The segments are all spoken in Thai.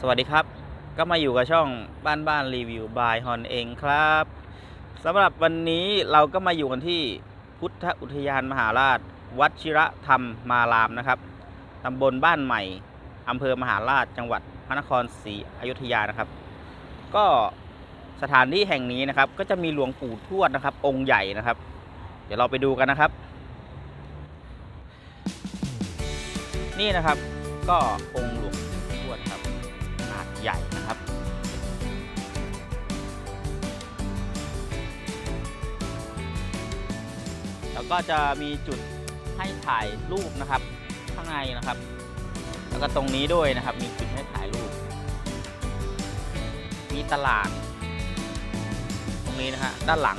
สวัสดีครับ ก็มาอยู่กับช่องบ้านบ้านรีวิวบายฮอนเองครับสำหรับวันนี้เราก็มาอยู่กันที่พุทธอุทยานมหาราช วัชิระธรรมมารามนะครับตำบลบ้านใหม่อำเภอมหาราชจังหวัดพระนครศรีอยุธยานะครับ ก็สถานที่แห่งนี้นะครับ ก็จะมีหลวงปู่ทวดนะครับ องค์ใหญ่นะครับ เดี๋ยวเราไปดูกันนะครับ นี่นะครับก็องค์หลวง ใหญ่นะครับแล้วก็จะมีจุดให้ถ่ายรูปนะครับ ข้างในนะครับ แล้วก็ตรงนี้ด้วยนะครับ มีจุดให้ถ่ายรูป มีตลาด ตรงนี้นะฮะด้านหลัง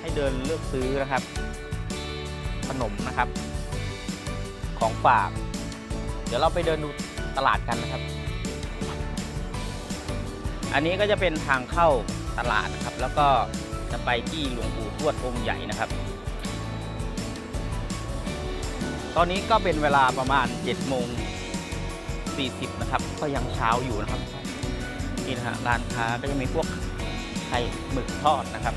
ให้เดินเลือกซื้อนะครับ ขนมนะครับ ของฝาก เดี๋ยวเราไปเดินดูตลาดกันนะครับ อันนี้ก็จะเป็นทางเข้าตลาดนะครับ แล้วก็จะไปที่หลวงปู่ทวดองค์ใหญ่นะครับ ตอนนี้ก็เป็นเวลาประมาณ7โมง40นะครับ ก็ยังเช้าอยู่นะครับนี่นะฮะร้านค้าก็จะมีพวกไข่หมึกทอดนะครับ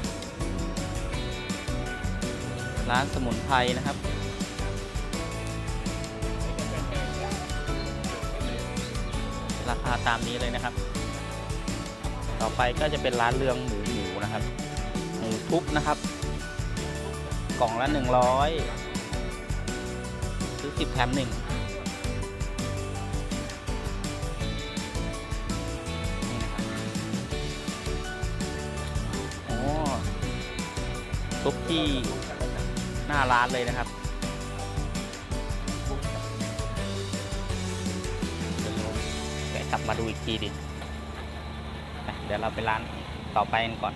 ร้านสมุนไพรนะครับราคาตามนี้เลยนะครับ ต่อไปก็จะเป็นร้านเรืองหมูหมูนะครับ หมูทุบนะครับ กล่องละหนึ่งร้อยซื้อสิบแถมหนึ่งนี่นะครับโอ้ทุบที่หน้าร้านเลยนะครับเดี๋ยวแวะกลับมาดูอีกทีดิ เดี๋ยวเราไปร้านต่อไปกันก่อน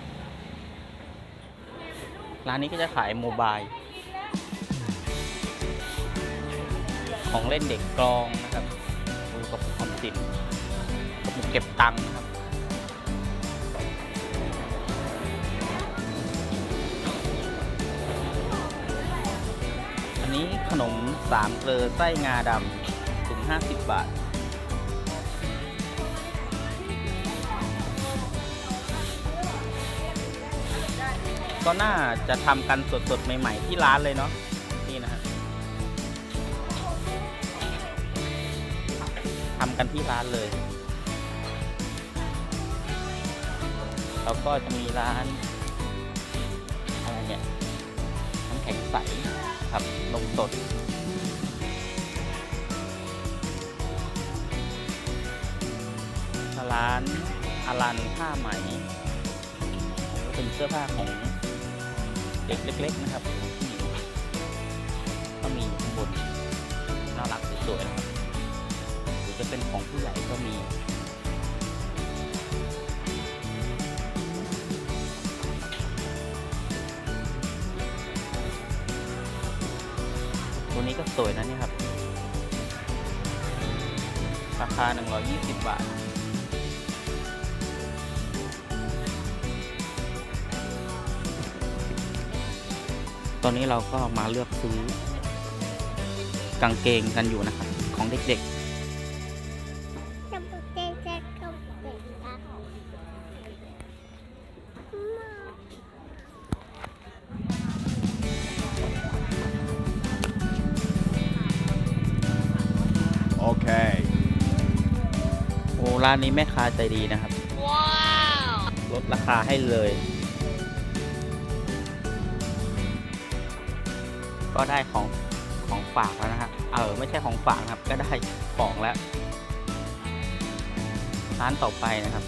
ร้านนี้ก็จะขายโมบายของเล่นเด็กกลองนะครับดูกับออมสินกับเก็บตังค์นะครับ อันนี้ขนมสามเกลือไส้งาดำถุง50 บาท ก็น่าจะทำกันสดๆ ใหม่ ๆ ที่ร้านเลยเนาะนี่นะฮะทำกันที่ร้านเลยแล้วก็จะมีร้านอะไรเนี่ยน้ำแข็งใสครับนมสดร้านอารันผ้าไหมก็เป็นเสื้อผ้าของ เด็กเล็ก ๆ นะครับก็มีข้างบนน่ารักสวยๆนะครับหรือจะเป็นของผู้ใหญ่ก็มีตัวนี้ก็สวยนะนี่ครับ ราคา 120 บาท อนนี้เราก็มาเลือกซื้อกางเกงกันอยู่นะครับ ของเด็กจะบอกเจ๊จะเข้าไปครับ Okay. ๆโอ้ร้านนี้แม่ค้าใจดีนะครับ ว้าว ลดราคาให้เลย ก็ได้ของของฝากแล้วนะฮะ เออ ไม่ใช่ของฝากครับ ก็ได้ของแล้ว ร้านต่อไปนะครับ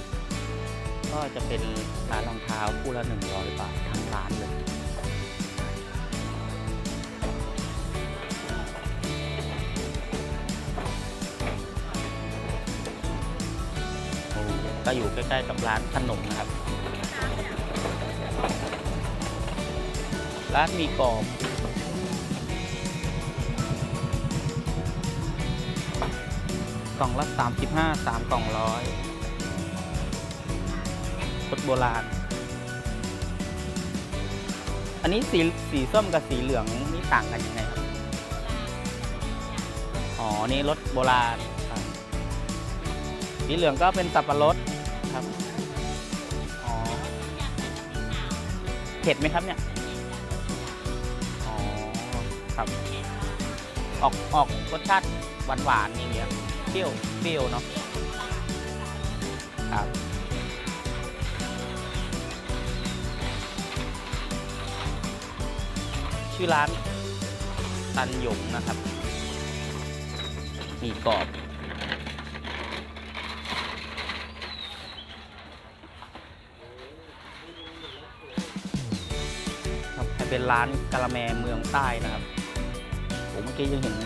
ก็จะเป็นร้านรองเท้าคู่ละหนึ่งร้อยบาททั้งร้านเลย ก็อยู่ใกล้ๆกับร้านขนมนะครับ ร้านมีกรอบ กล่องละ 35 3 กล่องร้อยรถโบราณ อันนี้สีสีส้มกับสีเหลืองนี่ต่างกันยังไงครับ อ๋อ นี่รถโบราณครับสีเหลืองก็เป็นสับปะรดครับ อ๋อ เผ็ดไหมครับเนี่ย อ๋อ ครับ ออกออกรสชาติหวานหวานๆอย่างเงี้ย เปรี้ยวเปรี้ยวเนาะครับชื่อร้านตันหยงนะครับ มีกรอบครับให้เป็นร้านกะละแมเมืองใต้นะครับผมเมื่อกี้ยังเห็น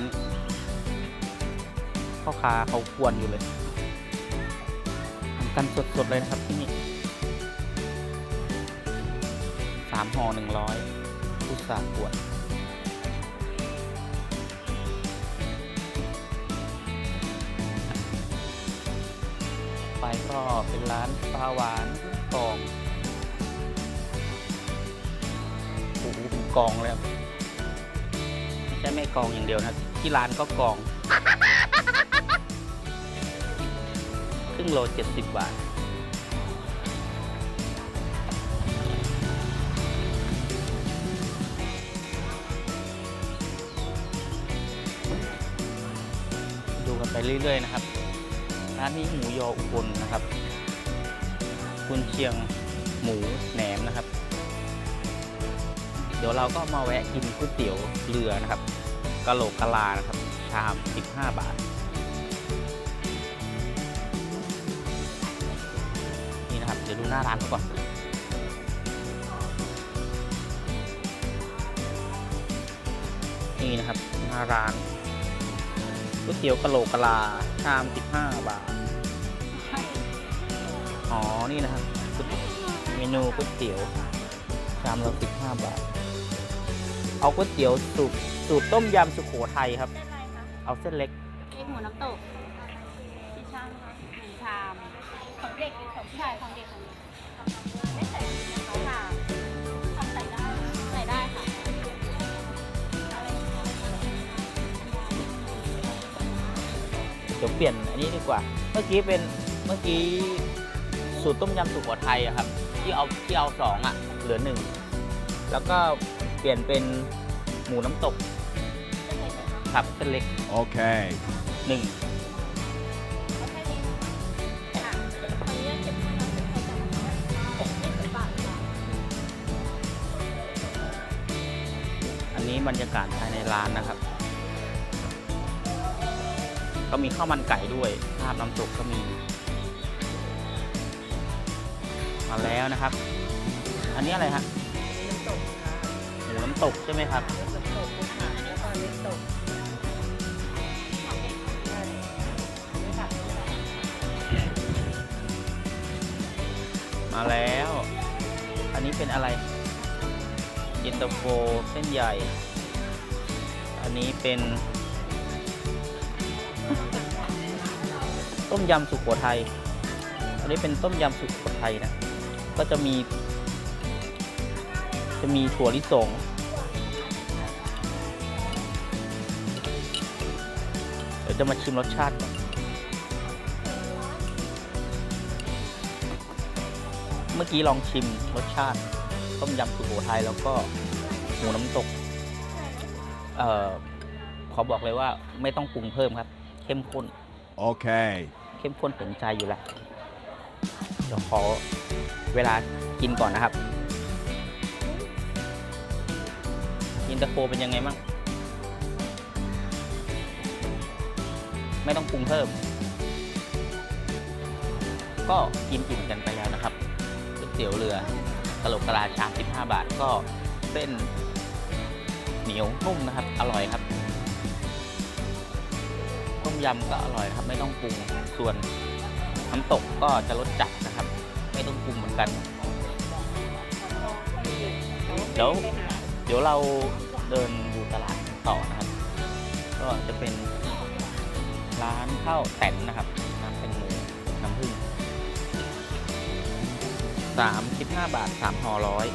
พ่อค้าเขากวนอยู่เลยทำกันสดๆเลยนะครับที่นี่สามห่อหนึ่งร้อยพุทรากวนไปก็เป็นร้านปลาหวานกองโอ้โหเป็นกองเลยครับไม่ใช่ไม่กองอย่างเดียวนะ ที่ร้านก็กอง รึ่งโลเจ็ดสิบบาท ดูกันไปเรื่อย ๆ นะครับ ร้านนี้หมูยออุบลนะครับ คุณเชียงหมูแหนมนะครับ เดี๋ยวเราก็มาแวะกินก๋วยเตี๋ยวเรือนะครับกะโหลกกะลานะครับ ชาม 15 บาท หน้าร้านเขาก่อนนี่นะครับหน้าร้านก๋วยเตี๋ยวกะโหลกกะลาชาม 15 บาท อ๋อ นี่นะครับเมนูก๋วยเตี๋ยวชามละ15 บาท เอาก๋วยเตี๋ยวสูตรสูตรต้มยำสุโขทัยครับ เอาเส้นเล็กเอ็กหมูน้ำตกกี่ชามคะหนึ่งชามของเด็กหรือของผู้ชายของเด็กของ ดี๋ยวเปลี่ยนอันนี้ดีกว่า เมื่อกี้เป็นเมื่อกี้สูตรต้มยำสุโขทัยอะครับ ที่เอาที่เอาสองอะเหลือหนึ่งแล้วก็เปลี่ยนเป็นหมูน้ำตกครับเส้นเล็ก Okay. หนึ่งเอาแค่นี้ค่ะตอนนี้เก็บเงินแล้วเก็บเงินแล้วยี่สิบบาทค่ะอันนี้บรรยากาศภายในร้านนะครับ ก็มีข้าวมันไก่ด้วยลาบน้ำตกก็มี มาแล้วนะครับ อันนี้อะไรฮะน้ำตกค่ะหมูน้ำตกใช่ไหมครับน้ำตกค่ะแล้วก็น้ำตกมาแล้ว อันนี้เป็นอะไร เย็นตาโฟเส้นใหญ่ อันนี้เป็น ต้มยำสุโขทัยอันนี้เป็นต้มยำสุโขทัยนะ ก็จะมี จะมีถั่วลิสงเดี๋ยวจะมาชิมรสชาติก่อนเมื่อกี้ลองชิมรสชาติ ต้มยำสุโขทัยแล้วก็หมูน้ำตก เอ่อ ขอบอกเลยว่าไม่ต้องปรุงเพิ่มครับ เข้มข้น Okay. เข้มข้นถึงใจอยู่แล้วเดี๋ยวขอเวลากินก่อนนะครับยินตาโฟเป็นยังไงบ้างไม่ต้องปรุงเพิ่ม ก็กินอิ่มกันไปแล้วนะครับก๋วยเตี๋ยวเรือกะโหลกกะลาชาม15 บาทก็เส้นเหนียวนุ่มนะครับ อร่อยครับ ยำก็อร่อยครับ ไม่ต้องปรุงส่วนน้ำตกก็จะรสจัดนะครับ ไม่ต้องปรุงเหมือนกัน เดี๋ยวเดี๋ยวเราเดินดูตลาดต่อนะครับ ก็จะเป็นร้านข้าวแตนนะครับน้ำแตงโมน้ำผึ้งสามสิบห้าบาทสามห่อร้อย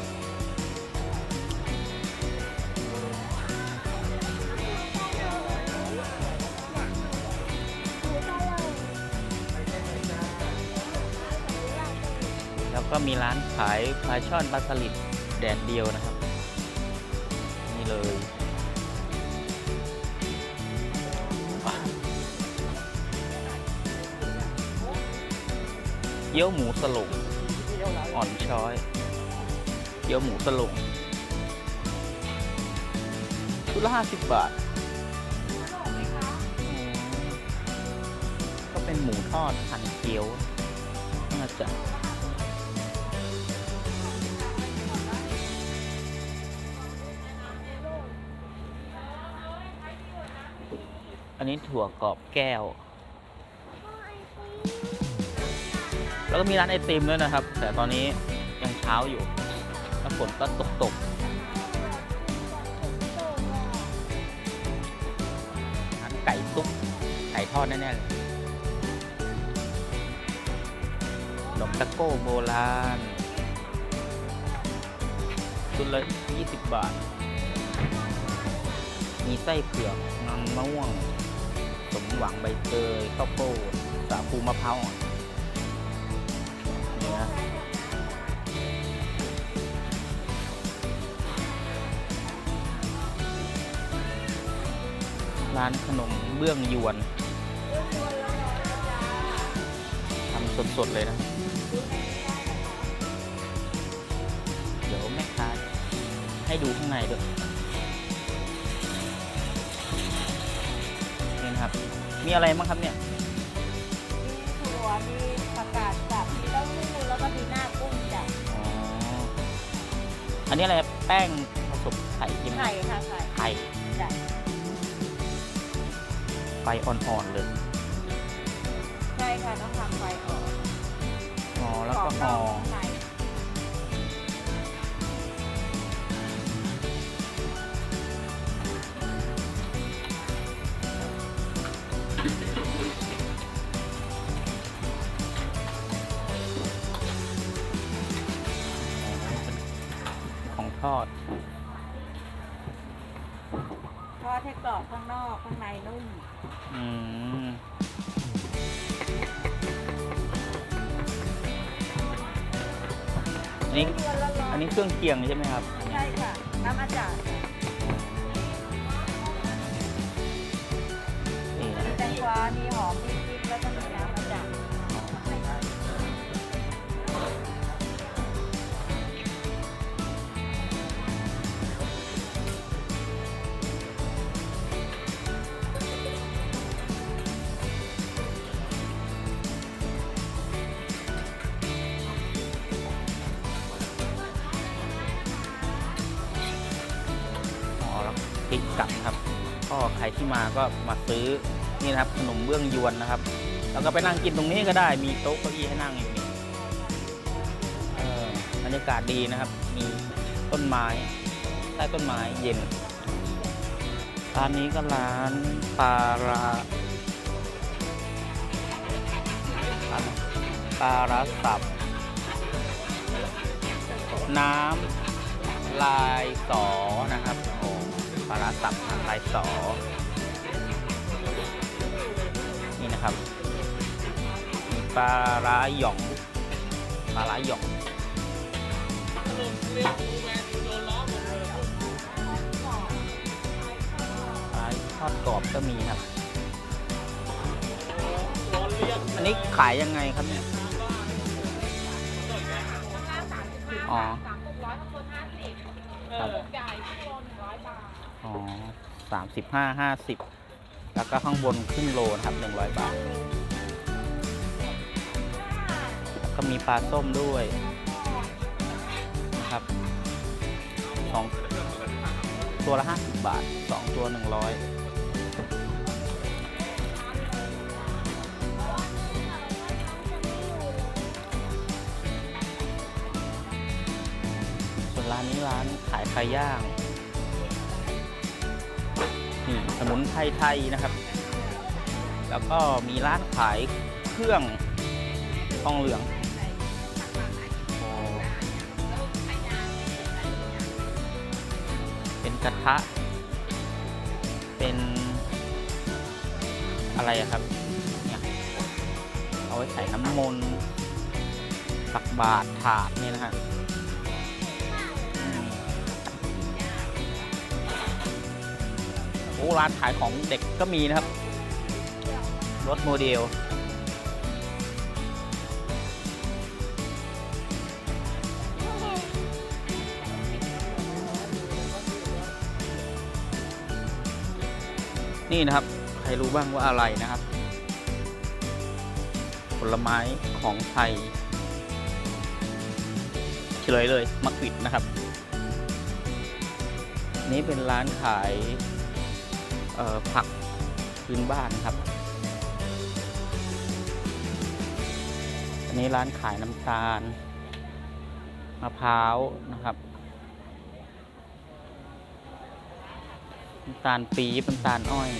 มีร้านขายปลาช่อนปลาสลิดแดดเดียวนะครับ นี่เลยเกี๊ยวหมูสลุงอ่อนช้อยเกี๊ยวหมูสลุงชุดละห้าสิบบาทอืมก็เป็นหมูทอดพันเกี๊ยวน่าจะ อันนี้ถั่วกรอบแก้ว แล้วก็มีร้านไอติมด้วยนะครับ แต่ตอนนี้ยังเช้าอยู่แล้วฝนก็ตกตกร้านไก่ซุปไก่ทอดแน่ๆเลยขนมตะโก้โบราณชุดละ 20 บาท มีไส้เผือกนันมะม่วง สมหวังใบเตยข้าวโพดสาคูมะพร้าวอ่อนนี่นะร้านขนมเบื้องยวนทำสดๆเลยนะ เดี๋ยวแม่ค้าให้ดูข้างในด้วย มีอะไรบ้างครับเนี่ย มีถั่วมีผักกาดสับมีเต้าหู้แล้วก็มีหน้ากุ้งจ้ะอ๋อ อันนี้อะไรครับแป้งผสมไข่ใช่ไหมไข่ค่ะไข่ไข่จ้ะไฟอ่อนๆเลย ใช่ค่ะต้องทำไฟออกอ๋อ แล้วก็รห่ออบ ทอด ทอดให้กรอบข้างนอกข้างในนุ่ม อืม อันนี้ อันนี้เครื่องเคียงใช่ไหมครับ ใช่ค่ะ น้ำอาจารย์นี่นะ มีแตงกวามีหอมมีพริกแล้วก็มี พริกกลับครับ ก็ใครที่มาก็มาซื้อนี่นะครับขนมเบื้องยวนนะครับ แล้วก็ไปนั่งกินตรงนี้ก็ได้มีโต๊ะเก้าอี้ให้นั่งอยู่นี่บรรยากาศดีนะครับ มีต้นไม้ใต้ต้นไม้เย็นร้านนี้ก็ร้านปลาราปลาราสับ น้ำลายสอนะครับ ปลาร้าสับน้ำลายสอ นี่นะครับ มีปลาร้าหยอง ปลาร้าหยองปลาทอดกรอบก็มีครับ อันนี้ขายยังไงครับเนี่ย อ๋อ ครับ อ๋อสามสิบห้าห้าสิบแล้วก็ข้างบนครึ่งโลนะครับหนึ่งร้อยบาทแล้วก็มีปลาส้มด้วยนะครับสองตัวละห้าสิบบาทสองตัวหนึ่งร้อยส่วนร้านนี้ร้านขายไก่ย่าง นี่สมุนไพรไทยนะครับ แล้วก็มีร้านขายเครื่องทองเหลืองเป็นกระทะ เป็นอะไรครับเนี่ยเอาไว้ใส่น้ำมนต์ตักบาทถาดนี่นะฮะ ร้านขายของเด็กก็มีนะครับ รถโมเดล นี่นะครับ ใครรู้บ้างว่าอะไรนะครับ ผลไม้ของไทย เฉลยเลยมักวิดนะครับนี้เป็นร้านขาย ผักพื้นบ้านครับ อันนี้ร้านขายน้ำตาลมะพร้าวนะครับ น้ำตาลปี๊บน้ำตาลอ้อย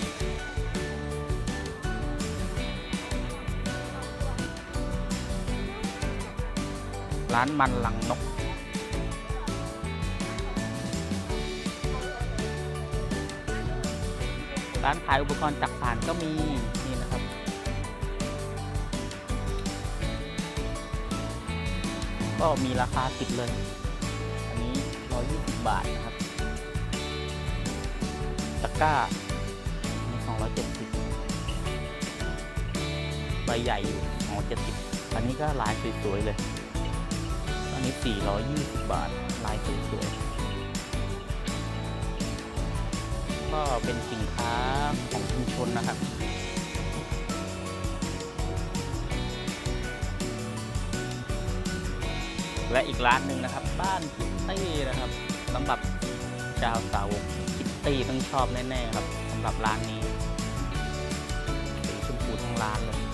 ร้านมันหลังนก ร้านขายอุปกรณ์จักสานก็มีนี่นะครับก็มีราคาติดเลย อันนี้ 120 บาทนะครับตะกร้ามี270 ใบใหญ่อยู่270 อันนี้ก็ลายสวยๆเลย อันนี้ 420 บาท ลายสวยๆ ก็เป็นสินค้าของชุมชนนะครับและอีกร้านหนึ่งนะครับ บ้านคิตตี้นะครับสำหรับชาวสาวกคิตตี้ต้องชอบแน่ๆครับสำหรับร้านนี้สีชมพูทั้งร้านเลย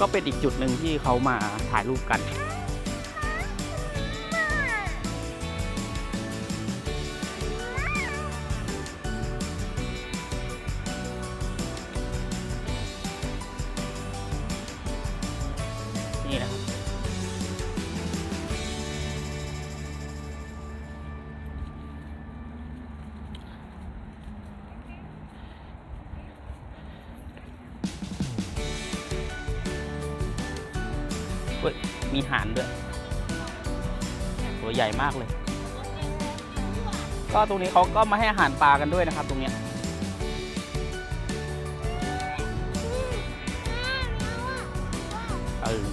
ก็เป็นอีกจุดหนึ่งที่เขามาถ่ายรูปกัน ตรงนี้เขาก็มาให้อาหารปลากันด้วยนะครับ ตรงเนี้ยเออ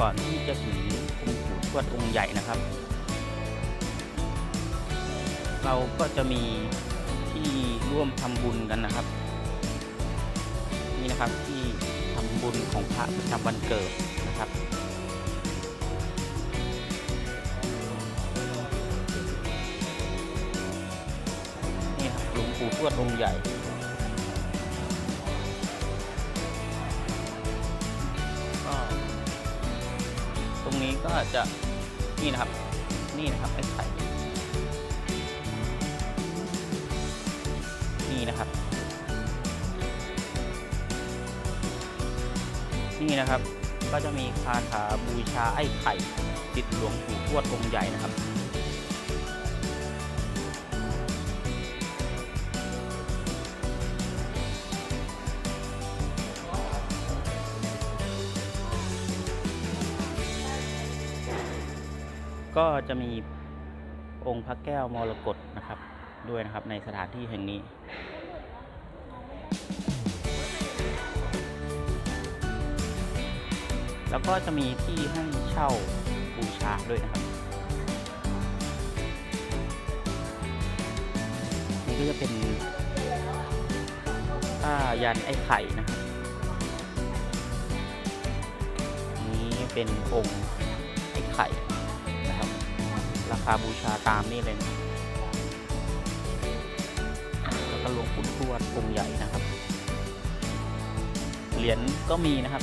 ก่อนที่จะถึงองค์ปู่ทวดองค์ใหญ่นะครับ เราก็จะมีที่ร่วมทำบุญกันนะครับ นี่นะครับที่ทำบุญของพระประจำวันเกิดนะครับนี่ครับหลวงปู่ทวดองค์ใหญ่ก็ตรงนี้ก็จะนี่นะครับ นี่นะครับไอ้ไข่ นี่นะครับ ก็จะมีคาถาบูชาไอ้ไข่ ติดหลวงปู่ทวดองค์ใหญ่นะครับก็จะมีองค์พระแก้วมรกตนะครับ ด้วยนะครับในสถานที่แห่งนี้ แล้วก็จะมีที่ให้เช่าบูชาด้วยนะครับ นี่ก็จะเป็นผ้ายันไอ้ไข่นะครับนี้เป็นองค์ไอ้ไข่นะครับ ราคาบูชาตามนี่เลยนะแล้วก็หลวงปู่ทวดองค์ใหญ่นะครับ เหรียญก็มีนะครับ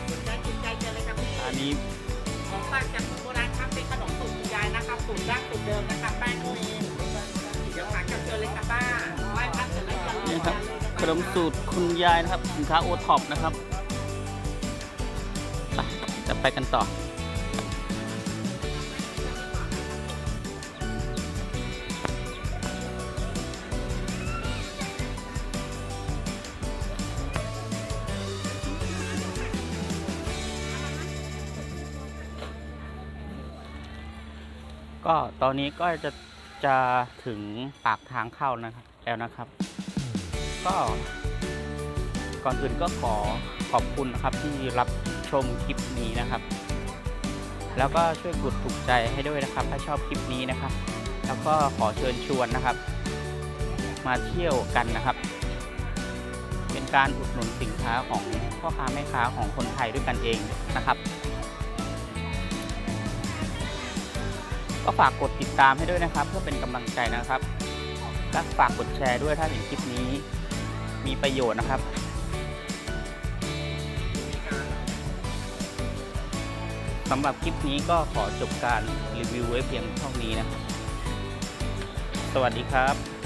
ขนมสูตรคุณยายนะครับ สินค้าโอท็อปนะครับไปจะไปกันต่อ ก็ตอนนี้ก็จะจะถึงปากทางเข้านะครับ แล้วนะครับ ก็ก่อนอื่นก็ขอขอบคุณนะครับที่รับชมคลิปนี้นะครับ แล้วก็ช่วยกดถูกใจให้ด้วยนะครับ ถ้าชอบคลิปนี้นะครับ แล้วก็ขอเชิญชวนนะครับ มาเที่ยวกันนะครับ เป็นการอุดหนุนสินค้าของพ่อค้าแม่ค้าของคนไทยด้วยกันเองนะครับ ก็ฝากกดติดตามให้ด้วยนะครับ เพื่อเป็นกำลังใจนะครับและฝากกดแชร์ด้วยถ้าเห็นคลิปนี้ มีประโยชน์นะครับ สำหรับคลิปนี้ก็ขอจบการรีวิวไว้เพียงเท่านี้นะครับ สวัสดีครับ